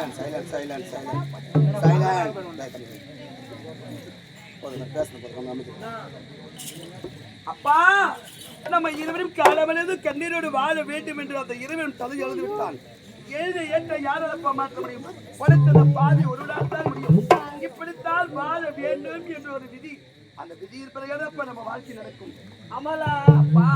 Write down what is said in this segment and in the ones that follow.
Silent silent silent silent silent போதும் பேசணும் போதும் அமைதி அப்பா நம்ம இருவரும் காலமளவு கண்ணீரோடு வாழ வேண்டும் என்று அந்த இருவரும் தலை எழுதி விட்டான். எழுத ஏற்ற யாரப்பா மாற்ற முடியும்? படைத்தத பாதி ஒரு நாள் தான் முடியும். இப்படித்தான் வாழ வேண்டும் என்ற ஒரு விதி. அந்த விதி இருப்பதை அப்ப நம்ம வாழ்க்கை நடக்கும்? அமலா அப்பா.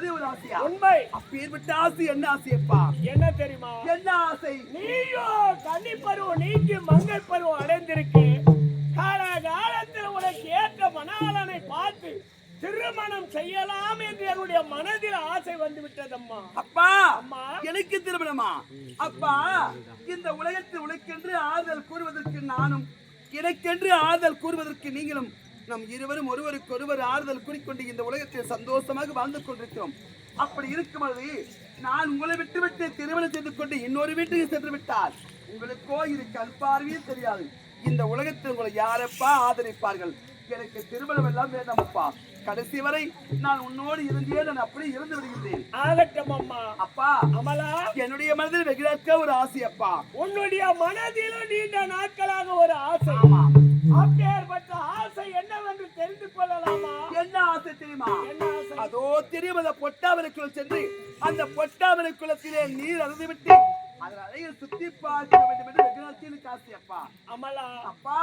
மனதே ஒரு ஆசையா உண்மை. அப்பேற்பட்ட ஆசை என்ன ஆசையப்பா? என்ன தெரியுமா? என்ன ஆசை? நீயோ கன்னி பருவம் நீக்கி மங்கை பருவம் அடைந்திருக்கு. கால காலத்தில் உனக்கு ஏற்ற மணாளனை பார்த்து திருமணம் செய்யலாம் என்று என்னுடைய மனதில் ஆசை வந்து விட்டதம்மா அப்பா அம்மா. எனக்கு திருமணமா? அப்பா இந்த உலகத்தில் உனக்கென்று ஆறுதல் கூறுவதற்கு நானும் எனக்கென்று ஆறுதல் கூறுவதற்கு நீங்களும் நம் இருவரும் ஒருவருக்கு ஒருவர் ஆறுதல் கூறிக்கொண்டு இந்த உலகத்தில் சந்தோஷமாக வாழ்ந்து கொண்டிருக்கிறோம். அப்படி இருக்கும் பொழுது நான் உங்களை விட்டுவிட்டு திருமணம் செய்து கொண்டு இன்னொரு வீட்டுக்கு சென்று விட்டால் உங்களுக்கோ இது கல்பார்வையே தெரியாது. இந்த உலகத்தில் உங்களை யாரப்பா ஆதரிப்பார்கள்? எனக்கு திருமணம் எல்லாம் வேண்டாமப்பா. கடைசி வரை நான் உன்னோடு இருந்தே நான் அப்படியே இருந்து விடுகின்றேன். ஆகட்டும் அம்மா. அப்பா அமலா. என்னுடைய மனதில் வெகுளாக்க ஒரு ஆசை அப்பா உன்னுடைய மனதிலும் நீண்ட நாட்களாக ஒரு ஆசை. ஆமா அப்பேற்பட்ட ஆசை என்னவென்று தெரிந்து கொள்ளலாமா? என்ன ஆசை தெரியுமா? என்ன ஆசை? அதோ தெரியும் அந்த பொட்டாவனுக்குள் சென்று அந்த பொட்டாவனை குளத்திலே நீர் அறுந்து விட்டு அதன் அழகில் சுத்தி பார்க்க வேண்டும் என்று ஆசை அப்பா. அமலா அப்பா.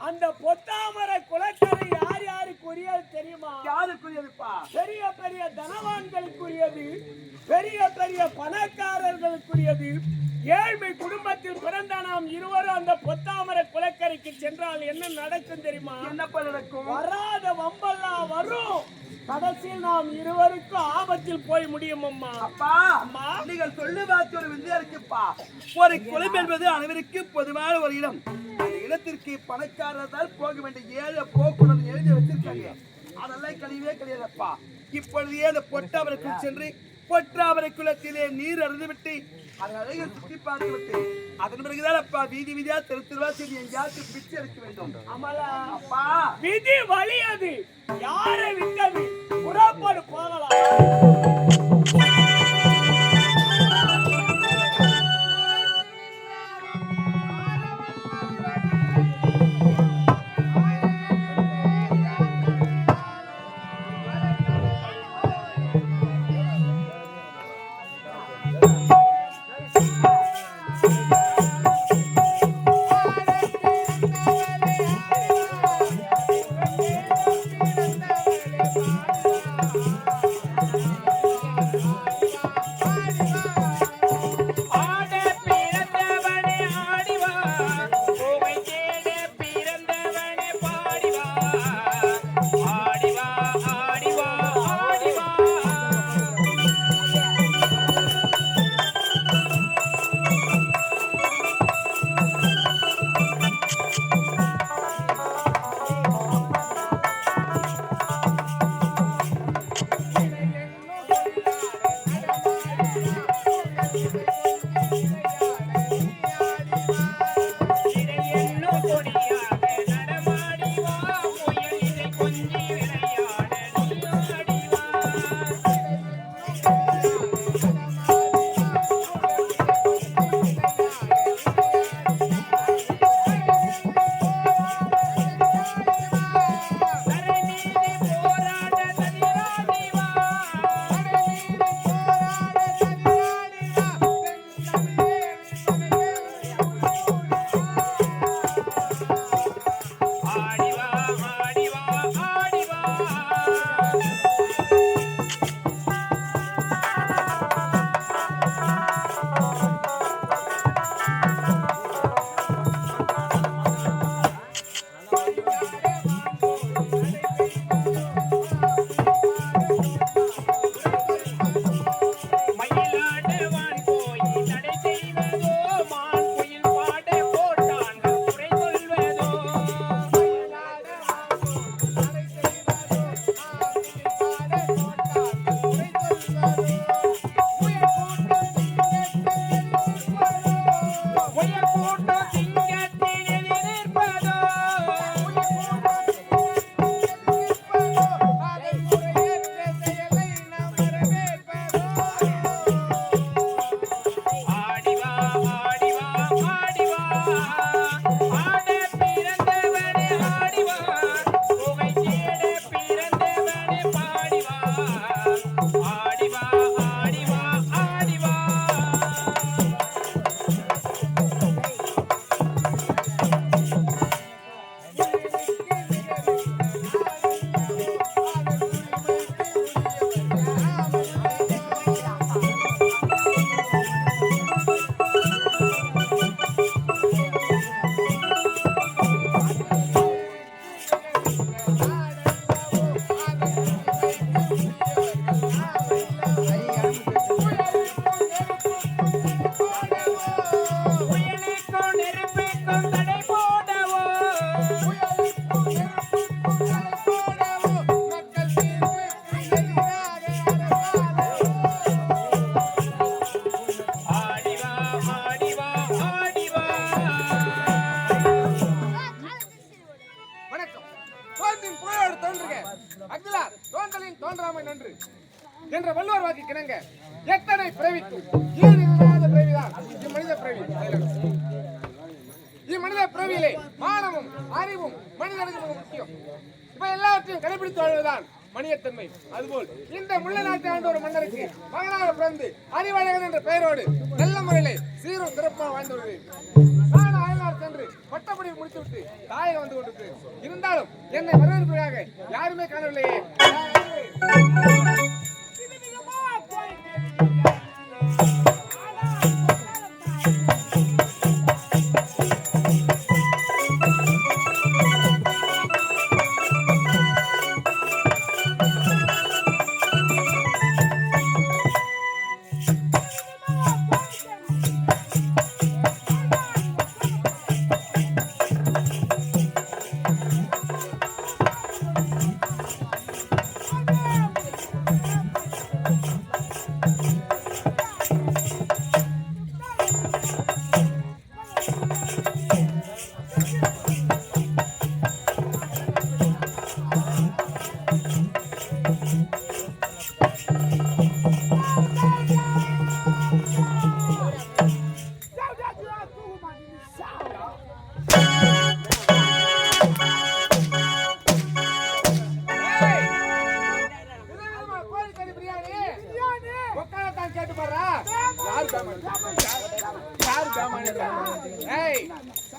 அந்த பொத்தாமரை குளக்கரை யார் யாருக்குரியது தெரியுமா? யாருக்குரியதுப்பா? பெரிய பெரிய தனவான்களுக்குரியது பெரிய பெரிய பணக்காரர்களுக்குரியது ஏழ்மை குடும்பத்தில் பிறந்த நாம் இருவரும் அந்த பொத்தாமரை குளக்கரைக்கு சென்றால் என்ன நடக்கும் தெரியுமா? என்னப்பா நடக்கும்? வராத வம்பெல்லாம் வரும். கடைசியில் நாம் இருவருக்கும் ஆபத்தில் போய் முடியும் அம்மா. அப்பா அம்மா. நீங்கள் சொல்லு வார்த்தை ஒரு வித்தியா இருக்குப்பா. ஒரு குளம் என்பது அனைவருக்கும் பொதுவான ஒரு இடம். அந்த இடத்திற்கு பணக்காரர் தான் போக வேண்டிய ஏழை போக்குவரத்து எழுதி வச்சிருக்காங்க. அதெல்லாம் கழிவே கிடையாதுப்பா. இப்பொழுதே அந்த பொட்டாவரைக்குள் சென்று பொட்டாவரை குளத்திலே நீர் அறுந்து விட்டு அதன் சுற்றி அதன் பிறகுதான் அப்பா வீதி வீதியா தெரு தெருவா சரி எங்கேயாச்சும் பிச்சை எடுக்க வேண்டும். அமலா அப்பா. விதி வழி அது. யாரை விட்டது? புறப்படு போகலாம். அகிலார் தோன்றலின் தோன்றாமை நன்று. என்ற வள்ளுவர் வாக்கு கிணங்க. எத்தனை பிறவிக்கும்? ஈடு இல்லாத பிறவிதான்? இம்மனித பிறவி. இம்மனித பிறவியிலே மானமும் அறிவும் மனிதனுக்கு மிக முக்கியம். இவை எல்லாவற்றையும் கடைபிடித்து வாழ்வதுதான் மனிதத்தன்மை. அதுபோல் இந்த முள்ள நாட்டை ஆண்ட ஒரு மன்னருக்கு மகனாக பிறந்து அறிவழகன் என்ற பெயரோடு நல்ல முறையிலே சீரும் சிறப்பாக வாழ்ந்து வருகிறேன். சென்று பட்டப்படி முடித்துவிட்டு தாயகம் வந்து கொண்டிருக்கு இருந்தாலும் என்னை வரவேற்பதாக யாருமே காணவில்லையே.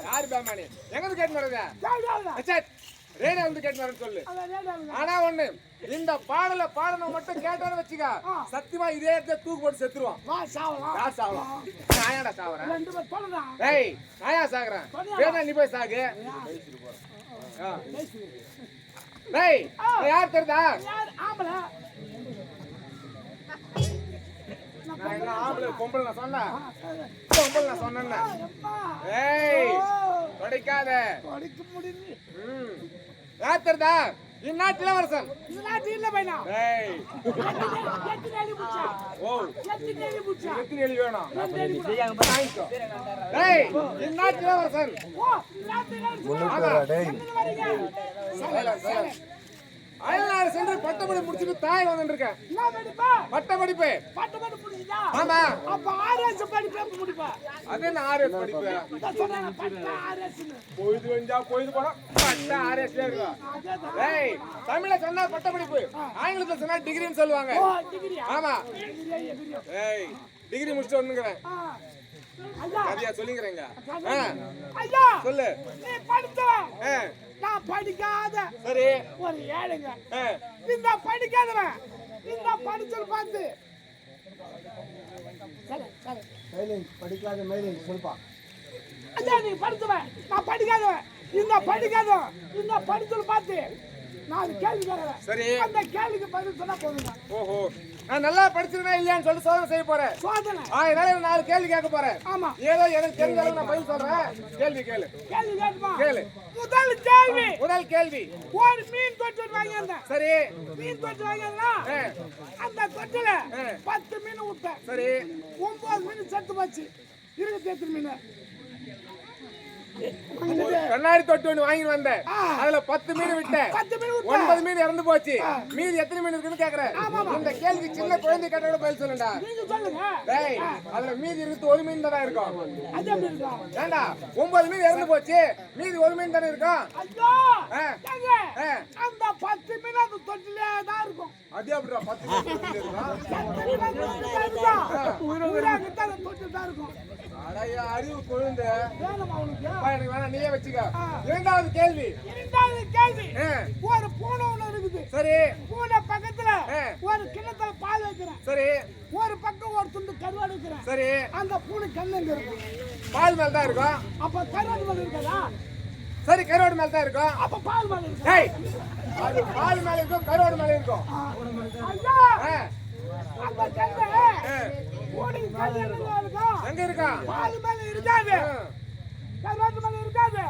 யாரு பேமானி? எங்கிருந்து கேட்டு வர்றது? ரேடியோ வந்து கேட்டு சொல்லு. ஆனா ஒண்ணு இந்த பாடல பாடணும் மட்டும் கேட்டான்னு வச்சுக்க சத்தியமா இதே இடத்துல தூக்கு போட்டு செத்துருவான். யார் சாவலாம்? நான் ஏன்டா சாவறேன் ஏய் நான் ஏன் சாகுறேன் வேணா நீ போய் சாகு. டேய் யார் தெரியுதா? நான் என்ன ஆம்பளை பொம்பளை நான் சொன்னேன்? பொம்பளை நான் ஏய் தொடைக்காத ம். யார் தெரியுதா இந்நாட்டு இளவரசன் ஏய். ஓ. எத்தனை எலி வேணும்? வாங்கிக்கோ. ஏய் இந்நாட்டு இளவரசன் ஆமா. Silent, silent. அயல்நாடு சென்று பட்டப்படி முடிச்சுட்டு தாய் வந்துருக்கேன் பட்ட படிப்பு. ஆமா. அது என்ன ஆர்எஸ் படிப்பு? பொழுது வெஞ்சா பொழுது போனா பட்ட ஆர்எஸ் இருக்கும் ஏய் தமிழ்ல சொன்னா பட்ட படிப்பு. ஆங்கிலத்துல சொன்னா டிகிரின்னு சொல்லுவாங்க. ஆமா. ஏய் டிகிரி முடிச்சுட்டு வந்துங்கிறேன் கதையா சொல்லிங்கிறேங்க ஐயா. சொல்லு. நீ படித்தவன் ஆ, நான் படிக்காத. சரி. ஒரு ஏழைங்க. இந்த படிக்காதவன் இந்த படிச்சல் பார்த்து. படிக்காத மயிலிங் சொல்லுப்பா. ஐயா நீ படித்தவன் நான் படிக்காதவன் இந்த படிக்காதவன் இந்த படிச்சல் பார்த்து. நாலு கேள்வி கேட்கறேன். சரி. அந்த கேள்விக்கு பதில் சொன்னா போதுங்க ஓஹோ. நான் நல்லா படிச்சிருக்கேன் இல்லையான்னு சொல்லி சோதனை செய்ய போறேன். சோதனை? அதனால நான் நாலு கேள்வி கேட்க போறேன். ஆமா. ஏதோ எனக்கு தெரிஞ்ச அளவுக்கு நான் பதில் சொல்றேன். கேள்வி கேளு. கேள்வி கேட்டுமா கேளு. முதல் கேள்வி. முதல் கேள்வி. ஒரு மீன் தொட்டு வாங்கியிருந்தேன். சரி. மீன் தொட்டு ஆ, அந்த தொட்டில. பத்து மீன் விட்டேன். சரி. ஒன்பது மீன் செத்து போச்சு. இருபத்தி எட்டு மீன். கண்ணாடி தொட்டு ஒண்ணு வாங்கிட்டு வந்தேன். அதுல பத்து மீன் விட்டேன். பத்து மீன் விட்ட. ஒன்பது மீன் இறந்து போச்சு. மீதி எத்தனை மீன் இருக்குன்னு கேக்குறேன். இந்த கேள்வி சின்ன குழந்தை கேட்டோட பதில் சொல்லுடா. டேய் அதுல மீதி இருக்கு ஒரு மீன் தானே இருக்கும் ஏண்டா ஒன்பது மீன் இறந்து போச்சு. மீதி ஒரு மீன் தானே இருக்கும். அந்த பத்து மீன் அந்த தொட்டிலே தான் இருக்கும். அது அப்படிடா பத்து மீன் இருக்கும். இருக்கும். இருக்கும் அறிவு கொழுந்து. எனக்கு வேணாம் நீயே வச்சுக்க. இரண்டாவது கேள்வி. இரண்டாவது கேள்வி. ஒரு பூனை ஒண்ணு இருக்குது. சரி. பூனை பக்கத்துல. ஒரு கிணத்துல பால் வைக்கிறேன். சரி. ஒரு பக்கம் ஒரு துண்டு கருவாடு வைக்கிறேன். சரி. அந்த பூனை கண்ணு இருக்கும் பால் மேல தான் இருக்கும் அப்ப கருவாடு மேல இருக்காதா? சரி கருவாடு மேல தான் இருக்கும் அப்ப பால் மேல இருக்கா? டேய் அது பால் மேல இருக்கும் கருவாடு மேல இருக்கும் ஐயா ஆ, அந்த கண்ணு ஆ. பூனை கண்ணு எங்க இருக்கும் எங்க இருக்கா? பால் மேல இருக்காது. கருவாட்டு மேல இருக்காது.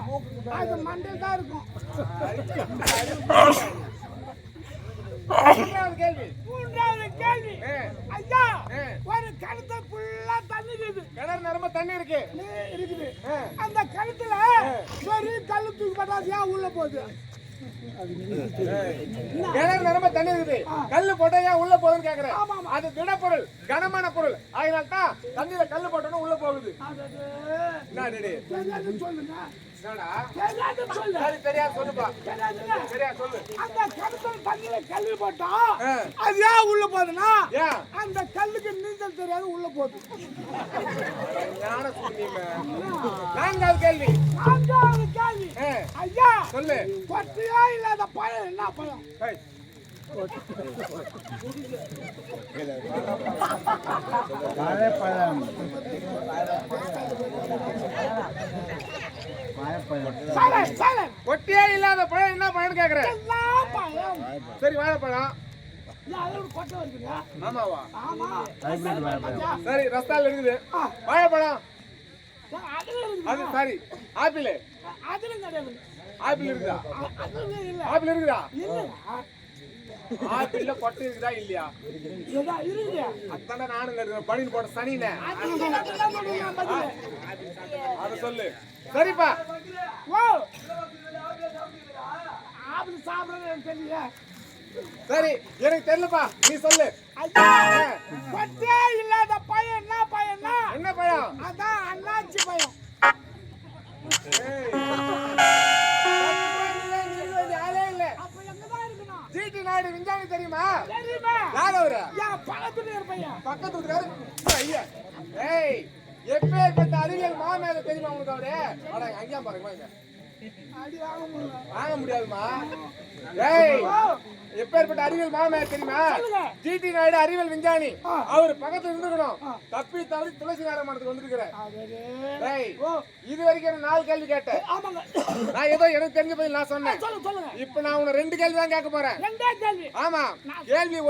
அது மண்டையில் தான் இருக்கும். கேள்வி. மூன்றாவது கேள்வி. ஐயா. ஒரு கழுத்தை ஃபுல்லா தண்ணி இருக்குது. கிணறு நிரம்ப தண்ணி இருக்கு. இருக்குது. அந்த கழுத்துல ஒரு கல்லு தூக்கி போட்டாது ஏன் உள்ள போகுது. கிணறு நிரம்ப தண்ணி இருக்குது. கல்லு போட்டா ஏன் உள்ள போகுதுன்னு கேக்குறேன். அது திடப்பொருள் கனமான பொருள். அதனால தான் தண்ணியில கல்லு போட்டோன்னா உள்ள போகுது. கல்லு போட்டா. அது ஏன் உள்ள போகுதுன்னா அந்த கல்லுக்கு நீந்தல் தெரியாது உள்ள போகுது. நான்காவது கேள்வி. சொல்லு. கொட்டையா இல்லாத பழம் என்ன பழம் சைலன் சைலன் ஒட்டியே இல்லாத பழம் என்ன பழம்னு கேக்குறேன் பழம் சரி வாழைப்பழம் ஆமாவா ஆமா. சரி ரஸ்தால இருக்குது. வாழைப்பழம் அது சரி. ஆப்பிள். அதுல கிடையாது. ஆப்பிள் இருக்குதா? ஆப்பிள் இருக்குதா? இல்ல ஆப்பிள்ல கொட்டை இருக்குதா இல்லையா? இருக்குது அத்தானே நானும் கேட்டுக்கிறேன் பனின்னு போட்ட சனினே. அதை சொல்லு. சரிப்பா. ஓ. ஆப்பிள் சாப்பிடுறது எனக்கு தெரியல. சரி எனக்கு தெரியலப்பா. நீ சொல்லு. கொட்டே இல்லாத பையன் என்ன பையன்னா? என்ன பழம் அதான் அண்ணாச்சி பையன் ஏய். ஆளே இல்ல அப்ப எங்கதான் இருக்கணும் ஜிடி தெரியுமா? யார் அவரு? பக்கத்துல இருப்பையன் பக்கத்து வீட்டுக்காரு? ஐயா. ஏய் எப்பேற்பட்ட அறிவியல் மாமேத தெரியுமா உங்களுக்கு அவரு? அங்கேயா பாருங்க. வாங்க. முடியாதுமா. ஏய் எப்பேற்பட்ட அறிவியல் மாமேத தெரியுமா. ஜிடி நாயுடு அறிவியல் விஞ்ஞானி. அவர் பக்கத்துல இருந்துக்கணும் தப்பி தவறி துளசி நேரம் மடத்துக்கு வந்திருக்கிறேன் இது வரைக்கும் நான் நாலு கேள்வி கேட்டேன். நான் ஏதோ எனக்கு தெரிஞ்ச பதில் நான் சொன்னேன். இப்ப நான் உன்னை ரெண்டு கேள்வி தான் கேட்க போறேன் ஆமா கேள்வி